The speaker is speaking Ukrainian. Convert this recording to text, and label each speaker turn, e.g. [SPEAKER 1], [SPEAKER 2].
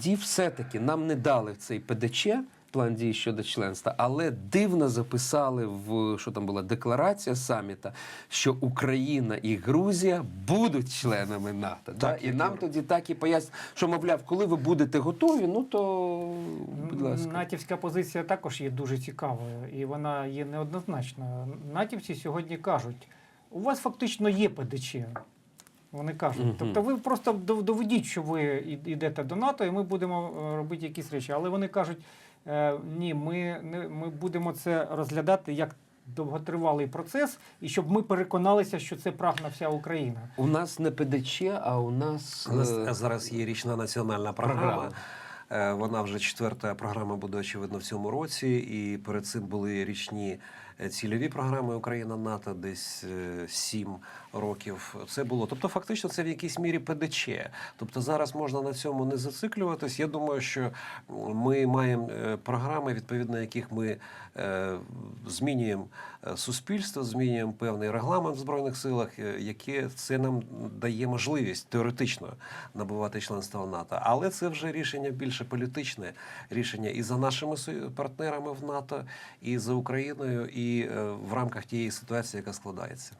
[SPEAKER 1] тоді все-таки нам не дали цей ПДЧ. План дій щодо членства, але дивно записали в що там була декларація саміта, що Україна і Грузія будуть членами НАТО. да? І нам тоді так і пояснять, що мовляв, коли ви будете готові, ну то будь ласка.
[SPEAKER 2] Натівська позиція також є дуже цікавою, і вона є неоднозначною. Натівці сьогодні кажуть: у вас фактично є ПДЧ. Вони кажуть.
[SPEAKER 1] Мгм.
[SPEAKER 2] Тобто ви просто дов- доведіть, що ви йдете до НАТО, і ми будемо е, робити якісь речі. Але вони кажуть, е, ні, ми, не, ми будемо це розглядати як довготривалий процес, і щоб ми переконалися, що це прагне вся Україна.
[SPEAKER 1] У нас не ПДЧ, а у нас
[SPEAKER 3] У нас
[SPEAKER 1] е,
[SPEAKER 3] зараз є річна національна програма.
[SPEAKER 1] програма.
[SPEAKER 3] Е, Вона вже четверта програма буде очевидно в цьому році. І перед цим були річні е, цільові програми Україна НАТО, десь е, сім років. Це було. Тобто, фактично, це в якійсь мірі ПДЧ. Тобто зараз можна на цьому не зациклюватись. Я думаю, що ми маємо програми, відповідно яких ми змінюємо суспільство, змінюємо певний регламент в збройних силах, яке це нам дає можливість теоретично набувати членство в НАТО. Але це вже рішення більше політичне рішення і за нашими партнерами в НАТО, і за Україною, і е, в рамках тієї ситуації, яка складається.